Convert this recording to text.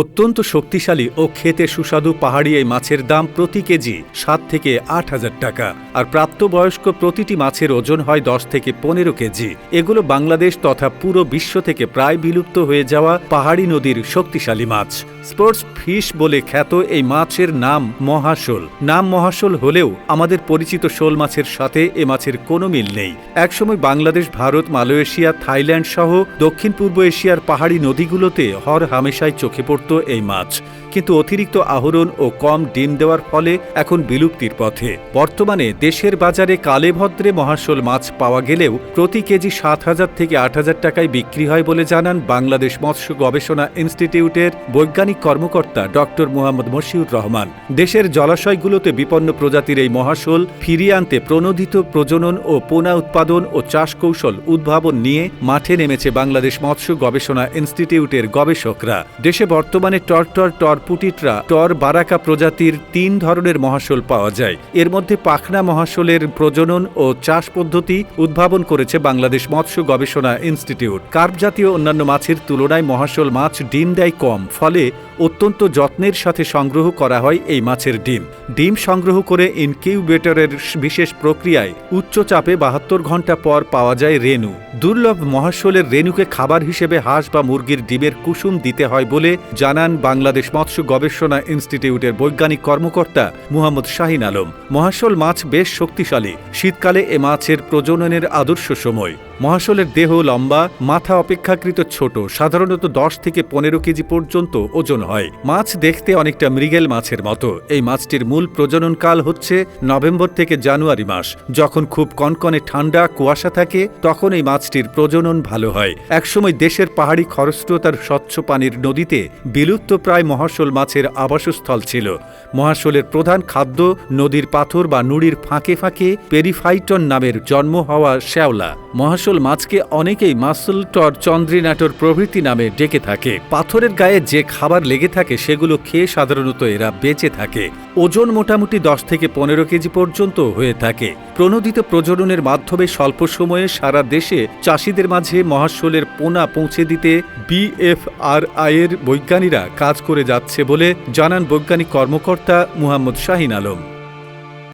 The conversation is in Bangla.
অত্যন্ত শক্তিশালী ও খেতে সুস্বাদু পাহাড়ি এই মাছের দাম প্রতি কেজি সাত থেকে আট হাজার টাকা। আর প্রাপ্তবয়স্ক প্রতিটি মাছের ওজন হয় দশ থেকে পনেরো কেজি। এগুলো বাংলাদেশ তথা পুরো বিশ্ব থেকে প্রায় বিলুপ্ত হয়ে যাওয়া পাহাড়ি নদীর শক্তিশালী মাছ। স্পোর্টস ফিশ বলে খ্যাত এই মাছের নাম মহাশোল। নাম মহাশোল হলেও আমাদের পরিচিত শোল মাছের সাথে এ মাছের কোনো মিল নেই। একসময় বাংলাদেশ, ভারত, মালয়েশিয়া, থাইল্যান্ড সহ দক্ষিণ পূর্ব এশিয়ার পাহাড়ি নদীগুলোতে হর হামেশায় চোখে পড়ত এই মাছ। কিন্তু অতিরিক্ত আহরণ ও কম ডিম দেওয়ার ফলে এখন বিলুপ্তির পথে। বর্তমানে দেশের বাজারে কালেভদ্রে মহাশোল মাছ পাওয়া গেলেও প্রতি কেজি সাত হাজার থেকে আট হাজার টাকায় বিক্রি হয় বলে জানান বাংলাদেশ মৎস্য গবেষণা ইনস্টিটিউটের বৈজ্ঞানিক কর্মকর্তা ডক্টর মোহাম্মদ মশিউর রহমান দেশের জলাশয়গুলোতে বিপন্ন প্রজাতির এই মহাশোল ফিরিয়ে আনতে প্রণোদিত প্রজনন ও পোনা উৎপাদন ও চাষ কৌশল উদ্ভাবন নিয়ে মাঠে নেমেছে বাংলাদেশ মৎস্য গবেষণা ইনস্টিটিউটের গবেষকরা। দেশে বর্তমানে টরটর টরপুটিটরা টর বারাকা প্রজাতির তিন ধরনের মহাশোল পাওয়া যায়। এর মধ্যে পাখনা মহাশোলের প্রজনন ও চাষ পদ্ধতি উদ্ভাবন করেছে বাংলাদেশ মৎস্য গবেষণা ইনস্টিটিউট। কার্প জাতীয় অন্যান্য মাছের তুলনায় মহাশোল মাছ ডিম দেয় কম, ফলে অত্যন্ত যত্নের সাথে সংগ্রহ করা হয় এই মাছের ডিম। ডিম সংগ্রহ করে ইনকিউবেটরের বিশেষ প্রক্রিয়ায় উচ্চ চাপে বাহাত্তর ঘণ্টা পর পাওয়া যায় রেণু। দুর্লভ মহাশোলের রেণুকে খাবার হিসেবে হাঁস বা মুরগির ডিমের কুসুম দিতে হয় বলে জানান বাংলাদেশ মৎস্য গবেষণা ইনস্টিটিউটের বৈজ্ঞানিক কর্মকর্তা মুহাম্মদ শাহিন আলম। মহাশোল মাছ বেশ শক্তিশালী। শীতকালে এ মাছের প্রজননের আদর্শ সময়। মহাশোলের দেহ লম্বা, মাথা অপেক্ষাকৃত ছোট, সাধারণত দশ থেকে পনেরো কেজি পর্যন্ত ওজন হয়। মাছ দেখতে অনেকটা মৃগেল মাছের মতো। এই মাছটির মূল প্রজননকাল হচ্ছে নভেম্বর থেকে জানুয়ারি মাস। যখন খুব কনকনে ঠান্ডা, কুয়াশা থাকে, তখন এই মাছটির প্রজনন ভালো হয়। একসময় দেশের পাহাড়ি খরস্রোতার স্বচ্ছ পানির নদীতে বিলুপ্ত প্রায় মহাশোল মাছের আবাসস্থল ছিল। মহাশোলের প্রধান খাদ্য নদীর পাথর বা নুড়ির ফাঁকে ফাঁকে পেরিফাইটন নামের জন্ম হওয়া শ্যাওলা। মহাশোল মাছকে অনেকেই মাসল টর চন্দ্রিনাটর প্রভৃতি নামে ডেকে থাকে। পাথরের গায়ে যে খাবার লেগে থাকে সেগুলো খেয়ে সাধারণত এরা বেঁচে থাকে। ওজন মোটামুটি দশ থেকে পনেরো কেজি পর্যন্ত হয়ে থাকে। প্রণোদিত প্রজননের মাধ্যমে স্বল্প সময়ে সারা দেশে চাষিদের মাঝে মহাশোলের পোনা পৌঁছে দিতে বিএফআরআই এর বৈজ্ঞানীরা কাজ করে যাচ্ছে বলে জানান বৈজ্ঞানিক কর্মকর্তা মুহাম্মদ শাহিন আলম।